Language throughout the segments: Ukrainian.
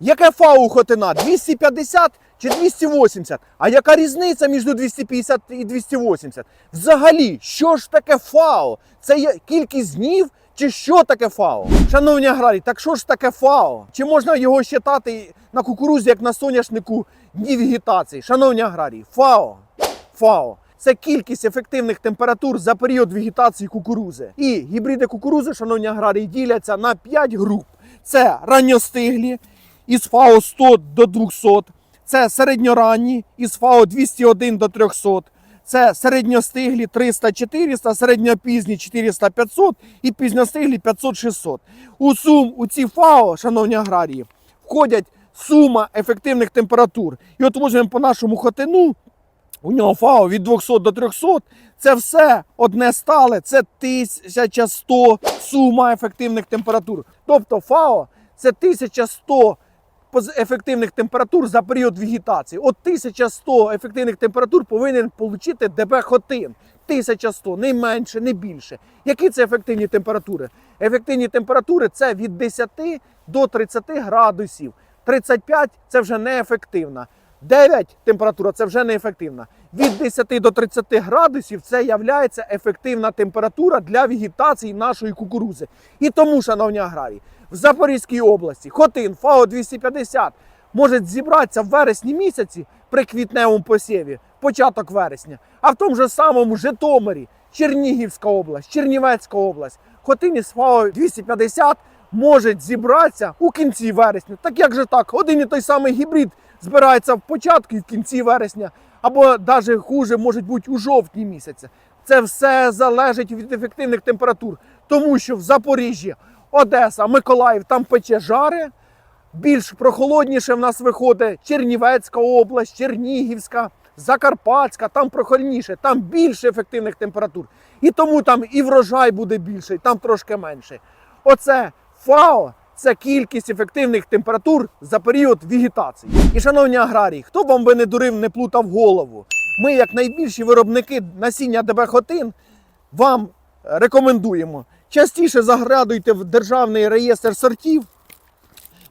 Яке ФАУ хотина? 250 чи 280? А яка різниця між 250 і 280? Взагалі, що ж таке ФАО? Це є кількість днів чи що таке ФАО? Шановні аграрії, так що ж таке ФАО? Чи можна його вважати на кукурузі, як на соняшнику дні вегетації? Шановні аграрії, ФАО. ФАО. Це кількість ефективних температур за період вегетації кукурузи. І гібриди кукурузи, шановні аграрії, діляться на 5 груп. Це ранньостиглі із ФАО 100 до 200, це середньоранні із ФАО 201 до 300, це середньостиглі 300-400, середньопізні 400-500 і пізньостиглі 500-600. У сум у ці ФАО, шановні аграрії, входять сума ефективних температур. І от візьмемо по нашому хотину, у нього ФАО від 200 до 300. Це все одне стале, це 1100 сума ефективних температур. Тобто ФАО це 1100 поз- ефективних температур за період вегетації. От 1100 ефективних температур повинен отримати ДБ хотин. 1100, не менше, не більше. Які це ефективні температури? Ефективні температури це від 10 до 30 градусів. 35 це вже неефективна. 9 температура це вже неефективна. Від 10 до 30 градусів це є ефективна температура для вегетації нашої кукурузи. І тому, шановні аграрії, в Запорізькій області Хотин ФАО 250 може зібратися в вересні місяці при квітневому посіві, початок вересня. А в тому же самому Житомирі, Чернігівська область, Чернівецька область, Хотин із ФАО 250 може зібратися у кінці вересня. Так як же так? Один і той самий гібрид збирається в початку і в кінці вересня, або навіть хуже може бути у жовтні місяці. Це все залежить від ефективних температур, тому що в Запоріжжі, Одеса, Миколаїв там пече жари. Більш прохолодніше в нас виходить Чернівецька область, Чернігівська, Закарпатська, там прохолодніше, там більше ефективних температур. І тому там і врожай буде більший, там трошки менше. Оце ФАО це кількість ефективних температур за період вегетації. І шановні аграрії, хто б вам би не дурив, не плутав голову. Ми, як найбільші виробники насіння ДБ Хотин, вам рекомендуємо частіше заглядуйте в державний реєстр сортів,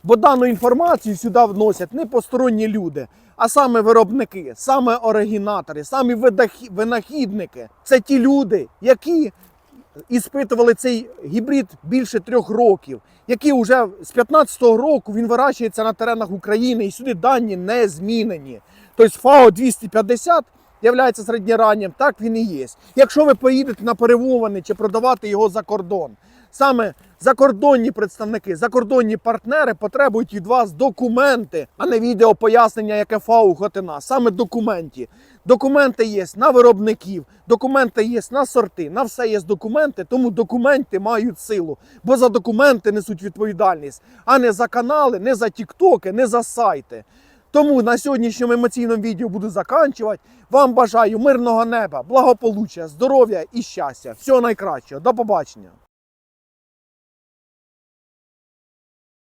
бо дану інформацію сюди вносять не посторонні люди, а саме виробники, саме оригінатори, самі винахідники. Це ті люди, які іспитували цей гібрид більше трьох років, який вже з 15-го року він вирощується на теренах України і сюди дані не змінені. Тобто ФАО 250 являється середньораннім, так він і є. Якщо ви поїдете на перемовини чи продавати його за кордон, саме закордонні представники, закордонні партнери потребують від вас документи, а не відео пояснення, яке ФАУ Хотина. Саме документі. Документи є на виробників, документи є на сорти, на все є документи, тому документи мають силу, бо за документи несуть відповідальність, а не за канали, не за тіктоки, не за сайти. Тому на сьогоднішньому емоційному відео буду заканчувати. Вам бажаю мирного неба, благополуччя, здоров'я і щастя. Всього найкращого. До побачення.